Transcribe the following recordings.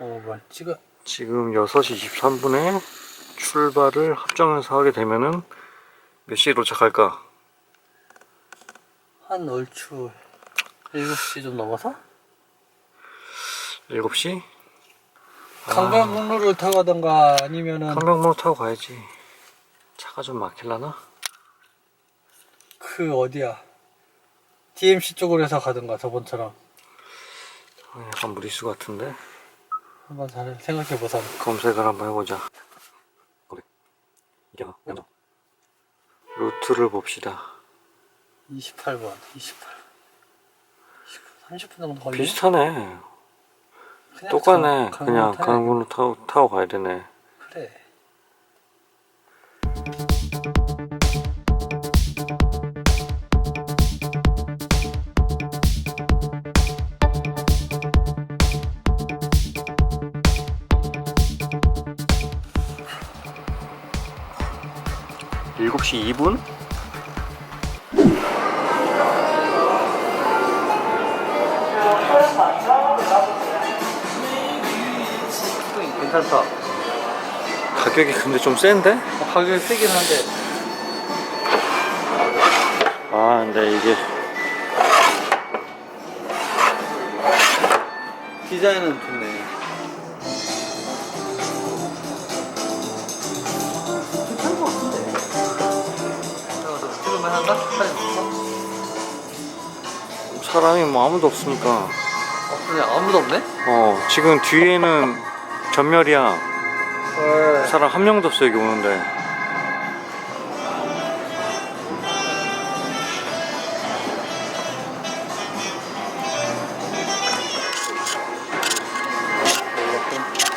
어, 뭘 찍어? 지금 6시 23분에 출발을 합정에서 하게 되면은 몇 시에 도착할까? 한 얼추 7시 좀 넘어서? 7시? 강변북로를 타고 가던가 아니면은 한강로 타고 가야지. 차가 좀 막힐라나? 그 어디야 DMC 쪽으로 해서 가던가 저번처럼 아, 약간 무리수 같은데? 한번 잘 생각해보자 검색을 한번 해보자. 그래. 야, 먼저. 루트를 봅시다. 28번 28 30분 정도 걸리네 비슷하네. 똑같네. 강- 그냥 강문로 타고, 타고 가야 되네. 그래 일곱 시 2분? 괜찮다 가격이 근데 좀 센데? 어, 가격이 세긴 한데 아, 근데 이게 디자인은 좋네 한다? 사진 찍어? 사람이 뭐 아무도 없으니까. 어 그래 아무도 없네? 어, 지금 뒤에는 전멸이야. 헐 사람 한 명도 없어, 여기 오는데.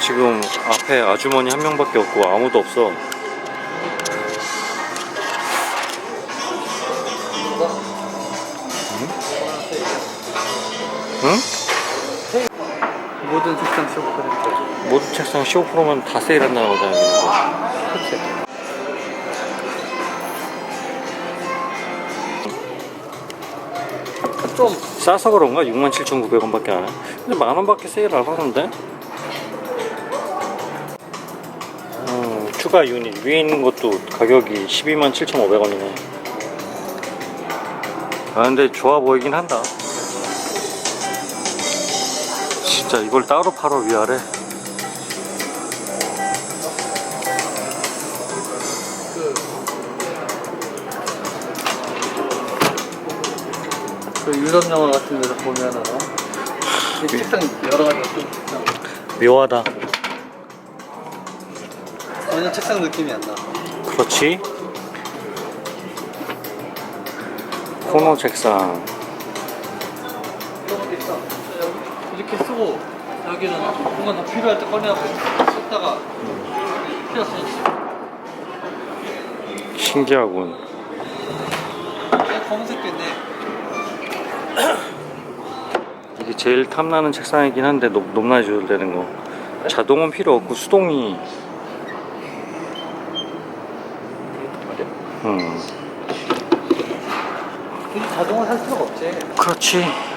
지금 앞에 아주머니 한 명밖에 없고 아무도 없어. 응? 모든 색상 15% 모든 책상 15%면 다 세일한다는 거잖아. 그치 좀 싸서 그런가? 67,900원밖에 안 해. 근데 만 원밖에 세일 안 하는데? 음, 추가 유닛 위에 있는 것도 가격이 127,500원이네. 아 근데 좋아 보이긴 한다. 진짜 이걸 따로 팔아 위아래. 그 유럽 영화 같은 데서 보면은 어? 이 책상 여러 좀 있잖아. 묘하다. 전혀 책상 느낌이 안 나. 그렇지. 코너 책상. 이런 것도 있어. 이렇게 쓰고 여기는 뭔가 더 필요할 때 꺼내갖고 썼다가 필요 없으니까 신기하군. 그냥 검은색도 있네. 이게 제일 탐나는 책상이긴 한데 높, 높낮이 조절되는 거 자동은 필요 없고 수동이 음 자동을 살 필요가 없지. 그렇지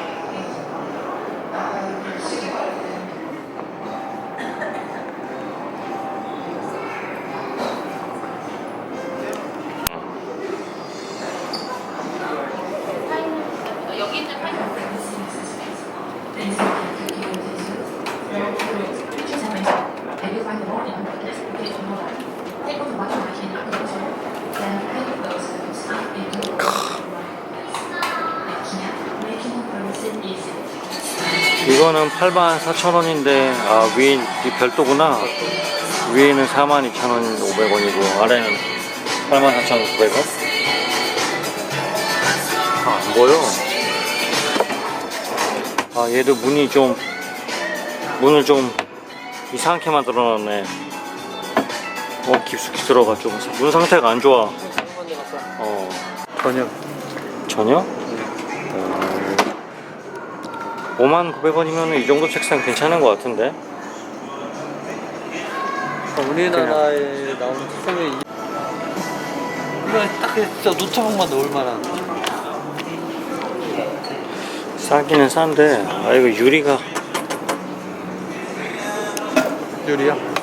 여기 있는 이거는 84,000원인데 아 위에 이 별도구나. 위에는 42,500원이고 아래는 84,900원? 아, 안 보여 아 얘도 문이 좀 문을 좀 이상하게 만들어 놨네 어 깊숙이 들어가지고 문 상태가 안 좋아 어 전혀. 전혀? 어, 5만 900원이면 이 정도 책상 괜찮은 것 같은데 우리나라에 나오는 책상이 이- 이거 딱 진짜 노트북만 넣을 만한. 싸기는 싼데 아 이거 유리가 유리야?